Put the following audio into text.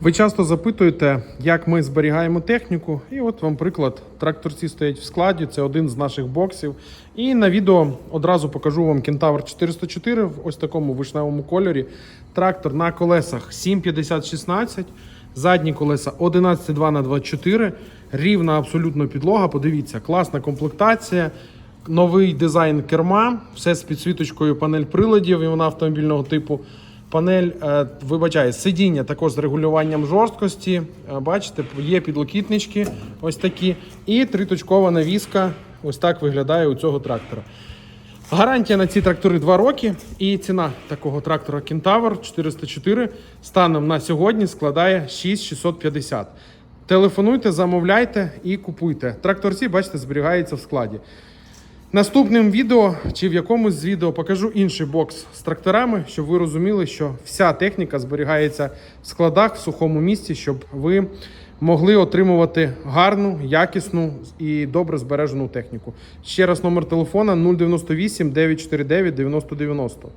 Ви часто запитуєте, як ми зберігаємо техніку, і от вам приклад. Тракторці стоять в складі, це один з наших боксів. І на відео одразу покажу вам Кентавр 404 в ось такому вишневому кольорі. Трактор на колесах 750-16, задні колеса 11,2 на 24 рівна абсолютно підлога. Подивіться, класна комплектація. Новий дизайн керма, все з підсвіточкою панель приладів і вона автомобільного типу. Панель, е, вибачаю, сидіння також з регулюванням жорсткості. Е, Бачите, є підлокітнички ось такі. І триточкова навіска. Ось так виглядає у цього трактора. Гарантія на ці трактори 2 роки. І ціна такого трактора Кентавр 404 станом на сьогодні складає 6650. Телефонуйте, замовляйте і купуйте. Тракторці, бачите, зберігається в складі. Наступним відео чи в якомусь з відео покажу інший бокс з тракторами, щоб ви розуміли, що вся техніка зберігається в складах в сухому місці, щоб ви могли отримувати гарну, якісну і добре збережену техніку. Ще раз номер телефона 098 949 9090.